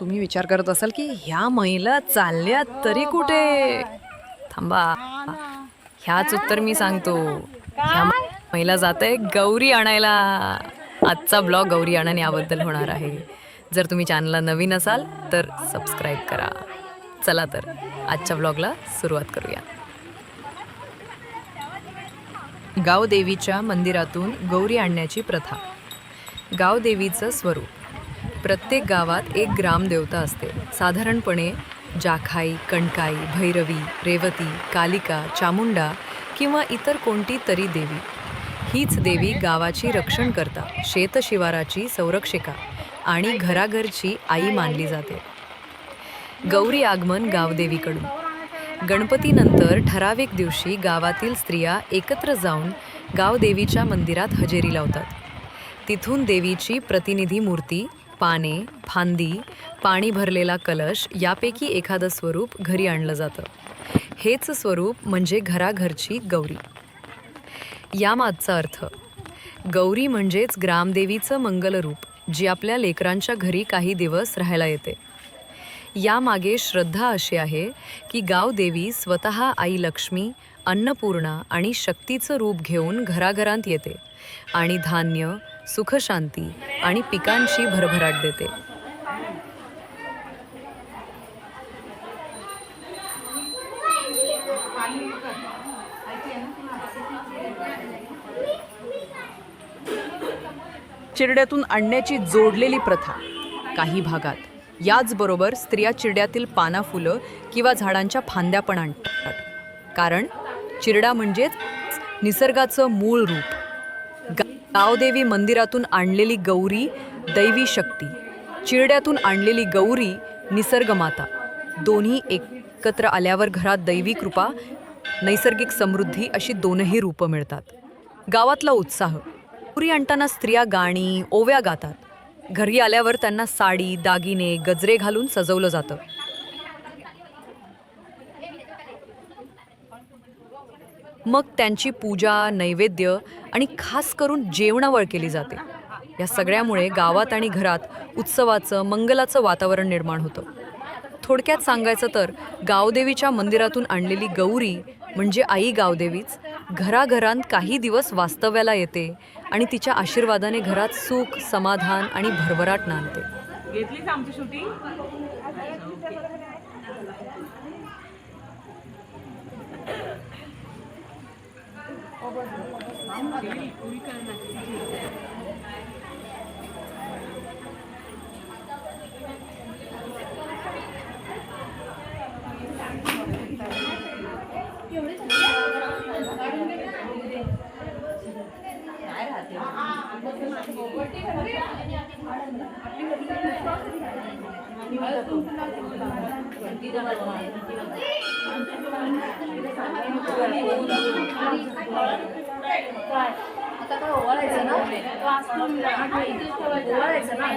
तुम्ही विचार करत असाल की ह्या महिला चालल्या तरी कुठे? थांबा. ह्याच उत्तर मी सांगतो. ह्या महिला जात आहे गौरी आणायला. आजचा ब्लॉग गौरी आणण याबद्दल होणार आहे. जर तुम्ही चॅनलला नवीन असाल तर सबस्क्राईब करा. चला तर आजच्या ब्लॉगला सुरुवात करूया. गावदेवीच्या मंदिरातून गौरी आणण्याची प्रथा. गावदेवीचं स्वरूप. प्रत्येक गावात एक ग्रामदेवता असते. साधारणपणे जाखाई कणकाई भैरवी रेवती कालिका चामुंडा किंवा इतर कोणती तरी देवी. हीच देवी गावाची रक्षण करता शेतशिवाराची संरक्षिका आणि घराघरची आई मानली जाते. गौरी आगमन गावदेवीकडून. गणपतीनंतर ठराविक दिवशी गावातील स्त्रिया एकत्र जाऊन गावदेवीच्या मंदिरात हजेरी लावतात. तिथून देवीची प्रतिनिधी मूर्ती पाने फांदी पाणी भरलेला कलश यापैकी एखादं स्वरूप घरी आणलं जातं. हेच स्वरूप म्हणजे घराघरची गौरी. यामागचा अर्थ गौरी म्हणजेच ग्रामदेवीचं मंगलरूप जी आपल्या लेकरांच्या घरी काही दिवस राहायला येते. यामागे श्रद्धा अशी आहे की गावदेवी स्वतः आई लक्ष्मी अन्नपूर्णा आणि शक्तीचं रूप घेऊन घराघरांत येते आणि धान्य सुखशांती आणि पिकांची भरभराट देते. चिरड्यातून आणण्याची जोडलेली प्रथा. काही भागात याचबरोबर स्त्रिया चिरड्यातील पाना फुलं किंवा झाडांच्या फांद्या पण आणतात. कारण चिरडा म्हणजेच निसर्गाचं मूळ रूप. गा- गावदेवी मंदिरातून आणलेली गौरी दैवी शक्ती. चिरड्यातून आणलेली गौरी निसर्गमाता. दोन्ही एकत्र आल्यावर घरात दैवी कृपा नैसर्गिक समृद्धी अशी दोनही रूपं मिळतात. गावातला उत्साह. पुरी आणताना स्त्रिया गाणी ओव्या गातात. घरी आल्यावर त्यांना साडी दागिने गजरे घालून सजवलं जातं. मग त्यांची पूजा नैवेद्य आणि खास करून जेवणावळ केली जाते. या सगळ्यामुळे गावात आणि घरात उत्सवाचं मंगलाचं वातावरण निर्माण होतं. थोडक्यात सांगायचं तर गावदेवीच्या मंदिरातून आणलेली गौरी म्हणजे आई गावदेवीच घराघरांत काही दिवस वास्तव्याला येते आणि तिच्या आशीर्वादाने घरात सुख समाधान आणि भरभराट नांदते. ಕುಲಕರ್ಣ आता काय ओवाळायचं ना ओवाळायचं ना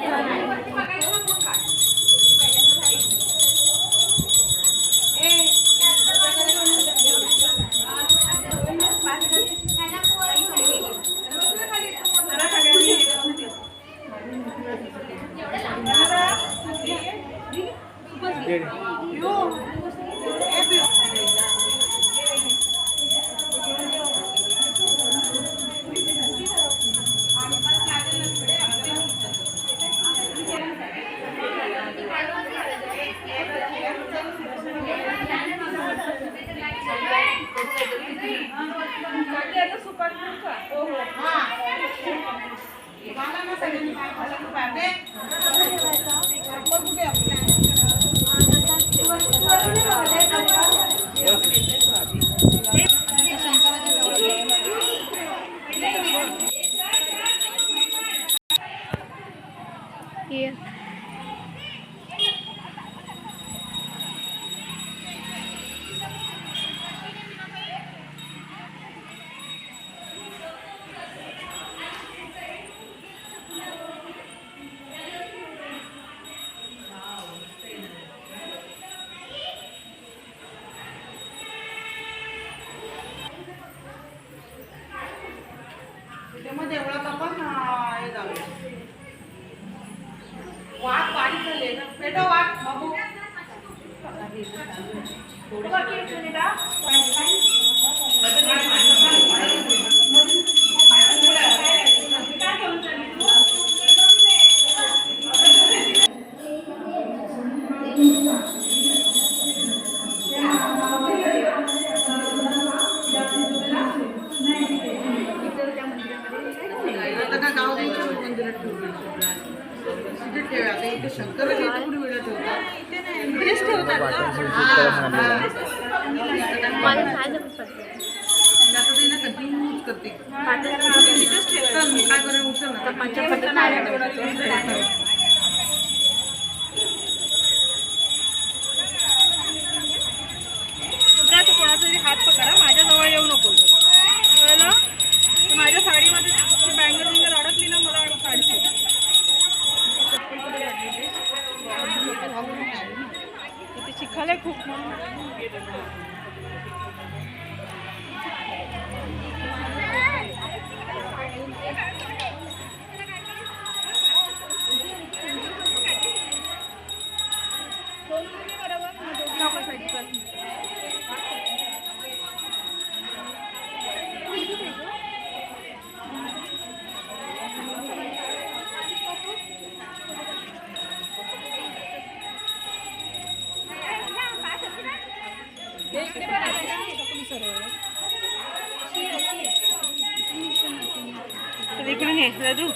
তাহলে খুব देखना है दादू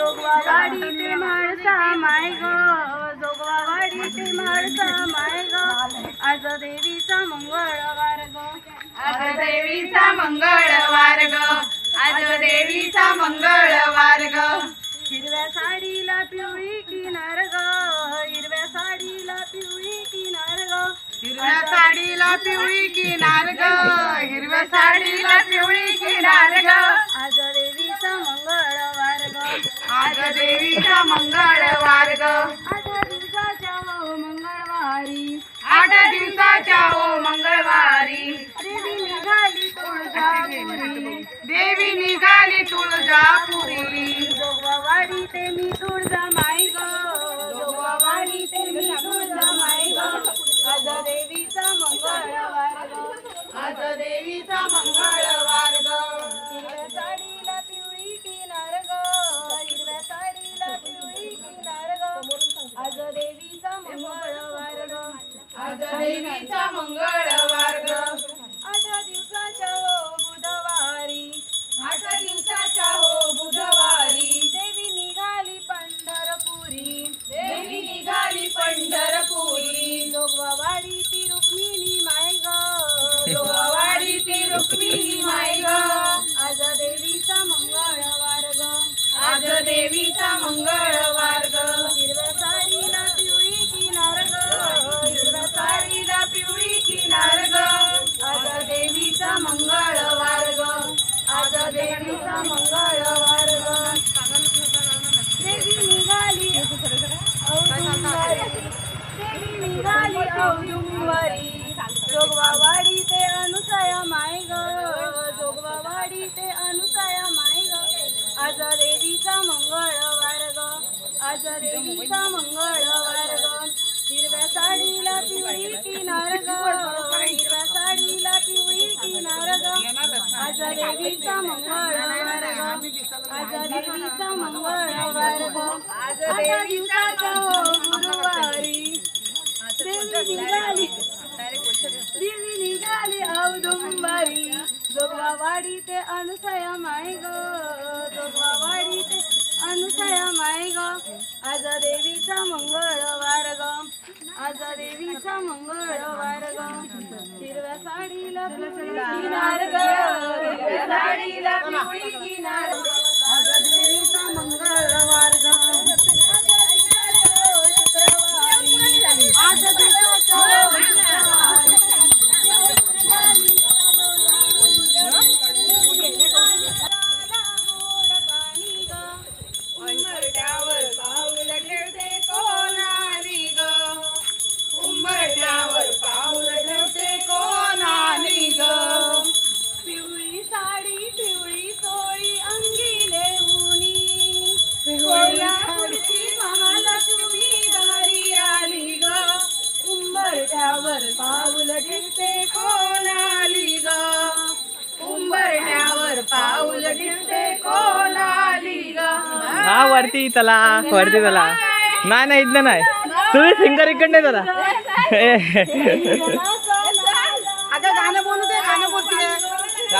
जोगवावाडी ते माणसा माय ग. जोगवावाडी ते माणसा माय ग. आज देवीचा मंगळवार ग. आज देवीचा मंगळवार ग. आज देवीचा मंगळवार ग. हिरव्या साडीला पिवळी किनार ग. हिरव्या साडीला पिवळी किनार ग. हिरव्या साडीला पिवळी किनार ग. हिरव्या साडीला पिवळी किनार ग. आज देवीचा मंगळवार ग आठ दिवसाच्या ओ मंगळवारी. आठ दिवसाच्या ओ मंगळवारी. देवी निघाली तुळजापुरी. देवी निघाली तुळजापुरी. जोगवाडी ते मी तुळजा माय डोंगुंबारी ते माय ग जोगवावाडी ते अनुसाया माय ग आज देवीचा मंगळवार वर्ग आज देवीचा मंगळवार ग हिरव्या साडीला पिवळी किनार ग हिरव्या साडीला पिवळी किनार ग आज देवीचा मंगळवार ग आज देवीचा आज देवीचा हो गुरुवारी निघाली. देवी निघाली औदुंबारी. जोगवावाडी ते अनुसया माय ग. जोगवावाडी ते अनुसया माय ग. आज देवीचा मंगळवार ग. आज देवीचा मंगळवार ग. हिरव्या साडीला पिवळी किनार ग. हिरव्या साडीला पिवळी किनार वरती चला वरती चला. नाही नाही इथं नाही. तुम्ही फिंगर इकडे चला बोलू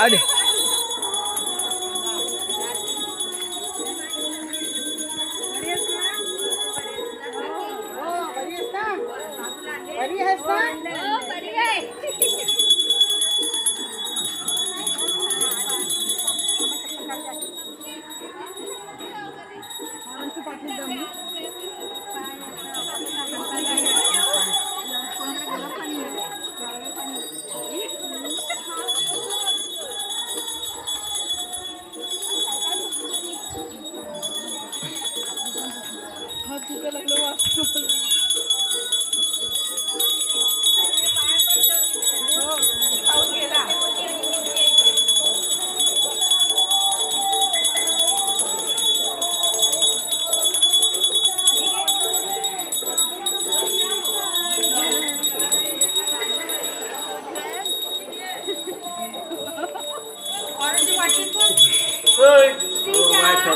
दे.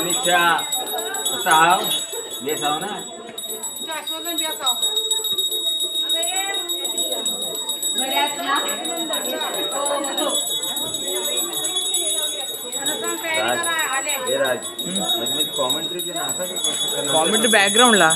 समीक्षा कसा हाव बेस हाव ना राज हे राजमध्ये कॉमेंट्री दे ना असं काय कसं करणार? कॉमेंट बॅकग्राऊंडला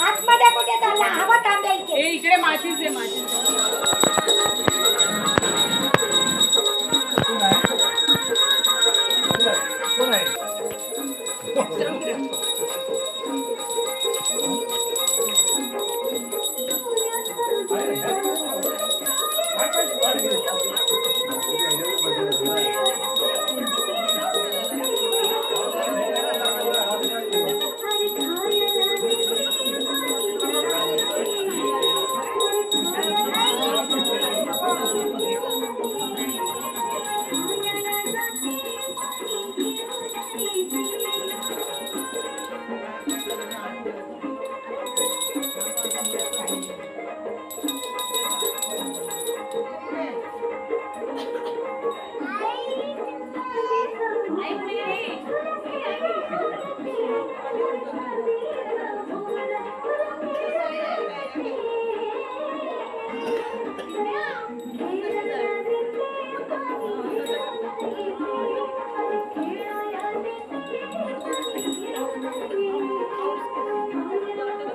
आतमध्ये कुठे चालला हवा तांब्या इथे इकडे माचीस दे माचीस